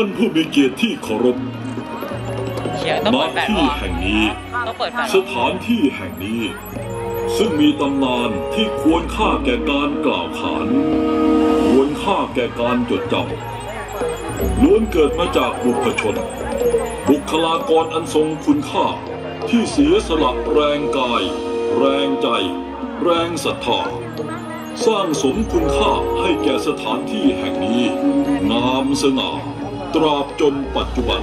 ท่านผู้มีเกียรติที่เคารพเชียร์ต้องณเปิดแฟลชที่วะแห่งนี้ ต้องเปิดแฟลชสถานที่แห่งนี้ ซึ่งมีตำนานที่ควรค่าแก่การกล่าวขานควรค่าแก่การจดจำล้วนเกิดมาจากบุพชน บุคลากรอันทรงคุณค่า ที่เสียสละแรงกาย แรงใจ แรงศรัทธาสร้างสมคุณค่าให้แก่สถานที่แห่งนี้ งามสง่า ตราบจนปัจจุบัน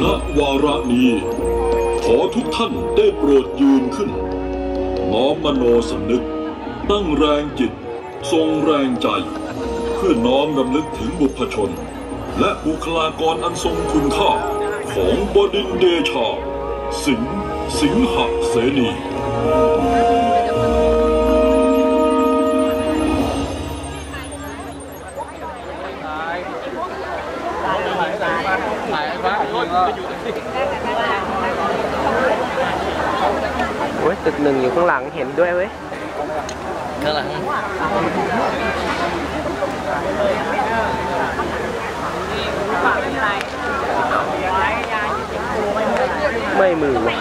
ณวาระนี้ ขอทุกท่านได้โปรดยืนขึ้น น้อมมโนสำนึก ตั้งแรงจิต ทรงแรงใจ เพื่อน้อมรำลึกถึงบุพชน และบุคลากรอันทรงคุณค่า ของบดินเดชา สิงห์สิงหเสนี โอ้ยตึกหนึ่งอยู่ข้างหลังเห็นด้วยเว้ยข้างหลังไม่มือวะ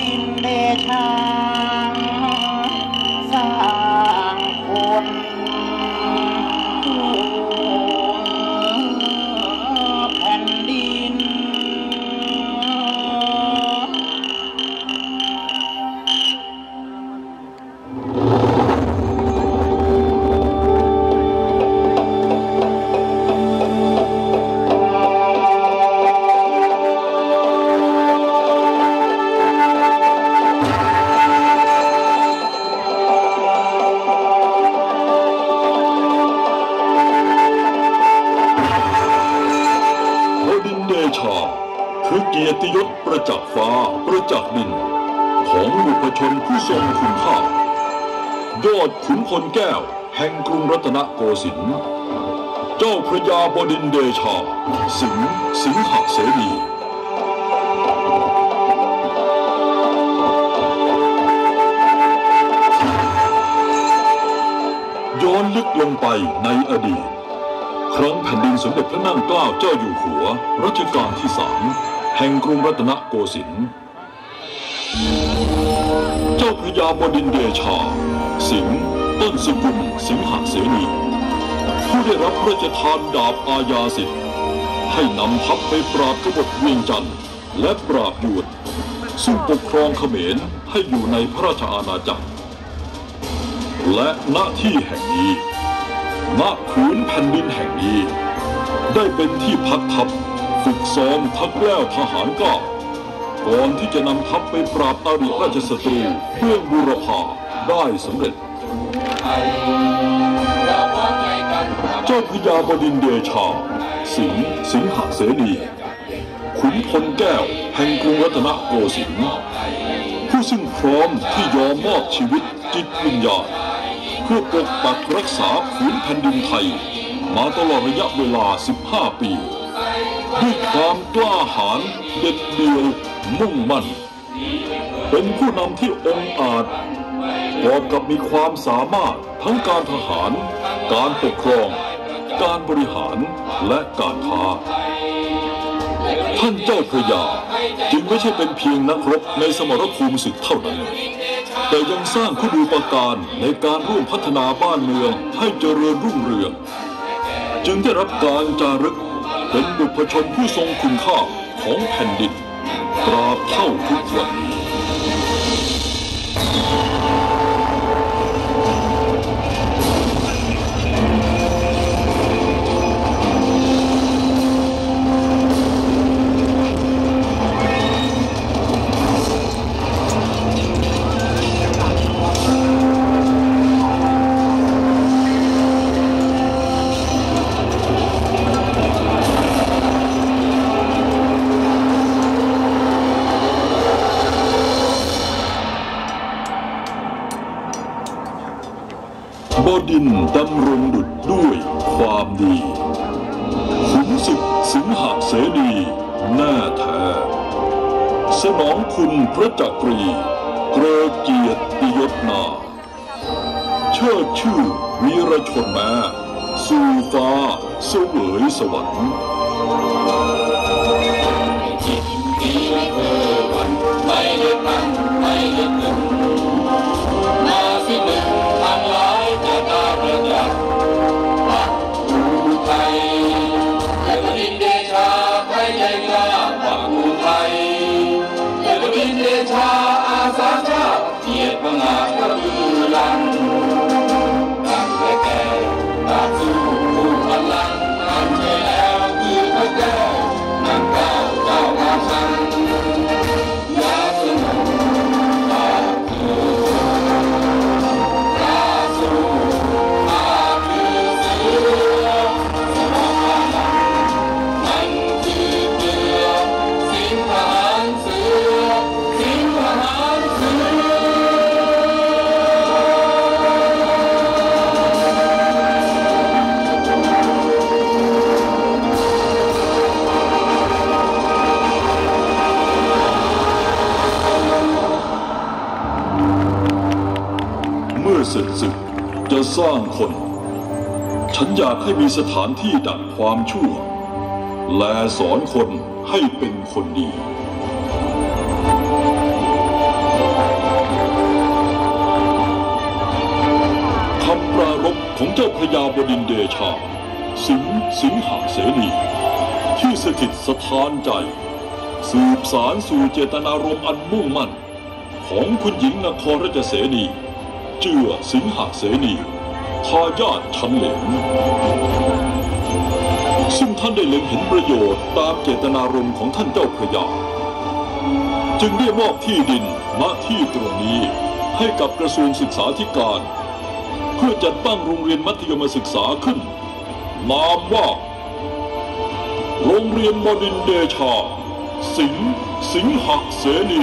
รินเดชา ของบุพชนผู้ทรงคุณค่ายอดขุนพลแก้ว แห่งกรุงรัตนโกสินทร์เจ้าพระยาบดินเดชา สิงห์สิงหเสนีย้อนลึกลงไปในอดีต ครั้งแผ่นดินสมเด็จพระนั่งเกล้าเจ้าอยู่หัวรัชกาลที่สามแห่งกรุงรัตนโกสินทร์าพระยาบดินเดชา สิงห์ต้นสกุลสิงหเสนีผู้ได้รับพระราชทานดาบอาญาสิทธิ์ให้นำทัพไปปราบกบฏเวียงจันทร์และปราบยวนซึ่งปกครองเขมรให้อยู่ในพระราชอาณาจักร และณที่แห่งนี้ณผืนแผ่นดินแห่งนี้ ได้เป็นที่พักทัพฝึกซ้อมทักแก้วทหารกล้า ก่อนที่จะนำทัพไปปราบอาริราชศัตรูเพื่อบูรพาได้สำเร็จ เจ้าพญาบดินเดชา สิงห์สิงหเสนีขุนพลแก้วแห่งกรุงรัตนโกสินทร์ผู้ซึ่งพร้อมที่ยอมมอบชีวิตจิตวิญญาณเพื่อปกปักรักษาผืนแผ่นดินไทย มาตลอดระยะเวลา 15 ปี ด้วยความกล้าหาญเด็ดเดี่ยว มุ่งมั่น เป็นผู้นำที่องอาจพร้อมกับมีความสามารถทั้งการทหาร การปกครอง การบริหารและการค้าท่านเจ้าพระยาจึงไม่ใช่เป็นเพียงนักรบในสมรภูมิศึกเท่านั้น แต่ยังสร้างคุณูปการในการร่วมพัฒนาบ้านเมืองให้เจริญรุ่งเรือง จึงได้รับการจารึกเป็นบุพชนผู้ทรงคุณค่าของแผ่นดิน ตราบ เสนีแน่แท้สนองคุณพระจักรี เกรเกียรติยศนา เชิดชื่อวีรชนแม้สู่ฟ้าเสวยสวรรค์ สร้างคน ฉันอยากให้มีสถานที่ดักความชั่ว และสอนคนให้เป็นคนดีคำปรารภของเจ้าพระยาบดินเดชา สิงห์สิงหาเสนีที่สถิตสถานใจ สืบสารสู่เจตนารมณ์อันมุ่งมั่น ของคุณหญิงนครราชเสนีเจือสิงหาเสนี ทายาทชั้นเหลนซึ่งท่านได้เล็งเห็นประโยชน์ตามเจตนารมณ์ของท่านเจ้าพระยา จึงได้มอบที่ดินณที่ตรงนี้ให้กับกระทรวงศึกษาธิการ เพื่อจัดตั้งโรงเรียนมัธยมศึกษาขึ้น นามว่า โรงเรียนบดินเดชา สิงห์สิงหเสนี